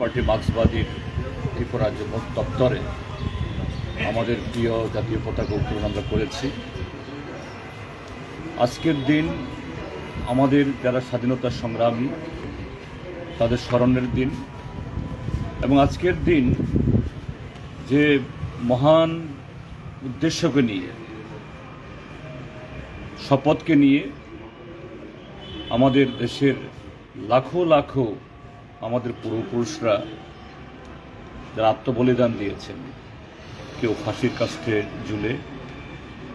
Party মার্ক্সবাদীর Tripura যুব দপ্তরে আমাদের প্রিয় জাতীয় পতাকা উত্তোলন আমরা করেছি। আজকের দিন আমাদের যারা স্বাধীনতা সংগ্রামী, তাদের স্মরণের দিন এবং আজকের দিন যে মহান উদ্দেশ্যকে নিয়ে, শপথকে নিয়ে আমাদের দেশের লাখো লাখো আমাদের পূর্বপুরুষরা যারা আত্মবলিদান দিয়েছেন, কেউ ফাঁসির কাছে ঝুলে,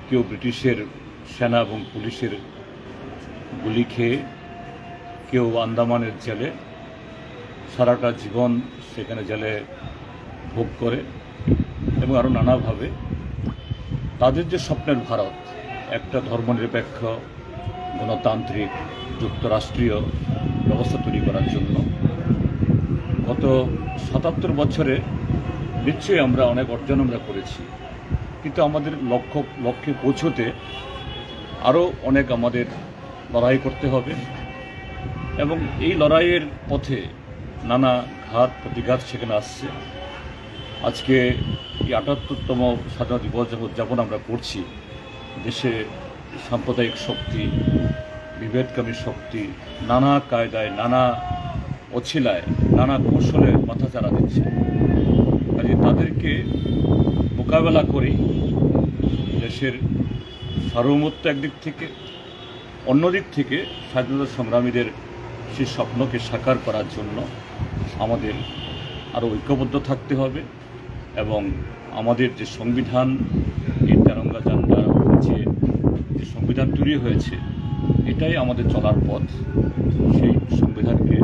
কেউ ব্রিটিশের সেনা এবং পুলিশের গুলি খেয়ে, কেউ আন্দামানের জেলে, সারাটা জীবন সেখানে জেলে ভোগ করে এবং আরও নানাভাবে। তাদের যে স্বপ্নের ভারত, একটা ধর্মনিরপেক্ষ, গণতান্ত্রিক, যুক্তরাষ্ট্রীয় ব্যবস্থা তৈরি করার জন্য গত সাতাত্তর বছরে নিশ্চয়ই আমরা অনেক অর্জন আমরা করেছি। কিন্তু আমাদের লক্ষ্য, লক্ষ্যে পৌঁছতে আরও অনেক আমাদের লড়াই করতে হবে এবং এই লড়াইয়ের পথে নানা ঘাত, প্রতিঘাত সেখানে আসছে। আজকে এই আটাত্তরতম স্বাধীনতা দিবস যখন উদযাপন আমরা করছি। দেশে সাম্প্রদায়িক শক্তি, বিভেদকামী শক্তি, নানা কায়দায়, নানা অছিলায় নানা কৌশলে মাথা চারা দিচ্ছে। কাজে তাদেরকে মোকাবেলা করেই দেশের সার্বভৌমত্ব একদিক থেকে অন্যদিক থেকে স্বাধীনতা সংগ্রামীদের সেই স্বপ্নকে সাকার করার জন্য আমাদের আরও ঐক্যবদ্ধ থাকতে হবে এবং আমাদের যে সংবিধান, এই তেরঙ্গা যাত্রা হয়েছে যে সংবিধান তৈরি হয়েছে, এটাই আমাদের চলার পথ। সেই সংবিধানকে